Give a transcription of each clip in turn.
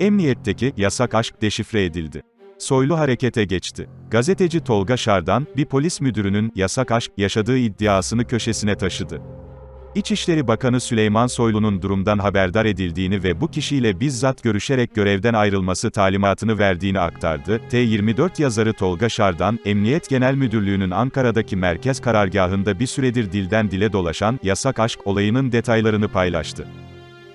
Emniyetteki yasak aşk deşifre edildi. Soylu harekete geçti. Gazeteci Tolga Şardan, bir polis müdürünün yasak aşk yaşadığı iddiasını köşesine taşıdı. İçişleri Bakanı Süleyman Soylu'nun durumdan haberdar edildiğini ve bu kişiyle bizzat görüşerek görevden ayrılması talimatını verdiğini aktardı. T24 yazarı Tolga Şardan, Emniyet Genel Müdürlüğü'nün Ankara'daki merkez karargahında bir süredir dilden dile dolaşan yasak aşk olayının detaylarını paylaştı.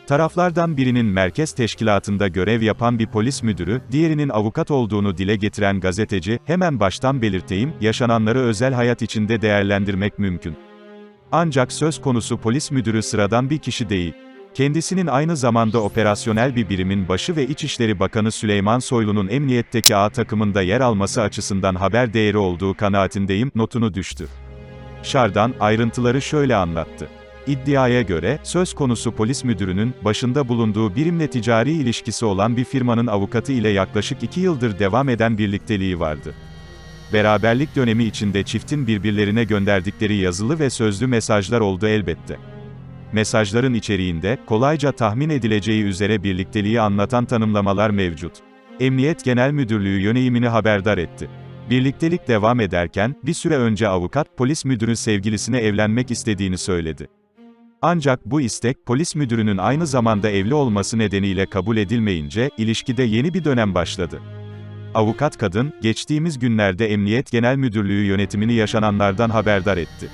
Taraflardan birinin merkez teşkilatında görev yapan bir polis müdürü, diğerinin avukat olduğunu dile getiren gazeteci, hemen baştan belirteyim, yaşananları özel hayat içinde değerlendirmek mümkün. Ancak söz konusu polis müdürü sıradan bir kişi değil. Kendisinin aynı zamanda operasyonel bir birimin başı ve İçişleri Bakanı Süleyman Soylu'nun emniyetteki A takımında yer alması açısından haber değeri olduğu kanaatindeyim, notunu düştü. Şardan, ayrıntıları şöyle anlattı. İddiaya göre, söz konusu polis müdürünün, başında bulunduğu birimle ticari ilişkisi olan bir firmanın avukatı ile yaklaşık iki yıldır devam eden birlikteliği vardı. Beraberlik dönemi içinde çiftin birbirlerine gönderdikleri yazılı ve sözlü mesajlar oldu elbette. Mesajların içeriğinde, kolayca tahmin edileceği üzere birlikteliği anlatan tanımlamalar mevcut. Emniyet Genel Müdürlüğü yönelimini haberdar etti. Birliktelik devam ederken, bir süre önce avukat, polis müdürü sevgilisine evlenmek istediğini söyledi. Ancak bu istek, polis müdürünün aynı zamanda evli olması nedeniyle kabul edilmeyince, ilişkide yeni bir dönem başladı. Avukat kadın, geçtiğimiz günlerde Emniyet Genel Müdürlüğü yönetimini yaşananlardan haberdar etti.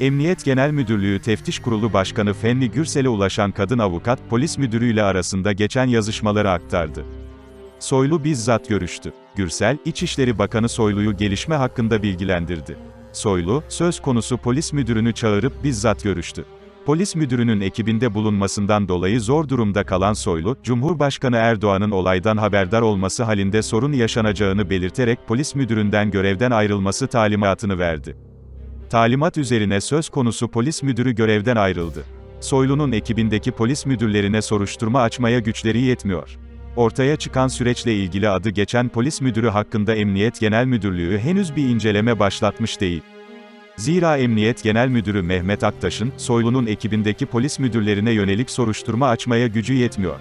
Emniyet Genel Müdürlüğü Teftiş Kurulu Başkanı Fenli Gürsel'e ulaşan kadın avukat, polis müdürüyle arasında geçen yazışmaları aktardı. Soylu bizzat görüştü. Gürsel, İçişleri Bakanı Soylu'yu gelişme hakkında bilgilendirdi. Soylu, söz konusu polis müdürünü çağırıp bizzat görüştü. Polis müdürünün ekibinde bulunmasından dolayı zor durumda kalan Soylu, Cumhurbaşkanı Erdoğan'ın olaydan haberdar olması halinde sorun yaşanacağını belirterek polis müdüründen görevden ayrılması talimatını verdi. Talimat üzerine söz konusu polis müdürü görevden ayrıldı. Soylu'nun ekibindeki polis müdürlerine soruşturma açmaya güçleri yetmiyor. Ortaya çıkan süreçle ilgili adı geçen polis müdürü hakkında Emniyet Genel Müdürlüğü henüz bir inceleme başlatmış değil. Zira Emniyet Genel Müdürü Mehmet Aktaş'ın, Soylu'nun ekibindeki polis müdürlerine yönelik soruşturma açmaya gücü yetmiyor.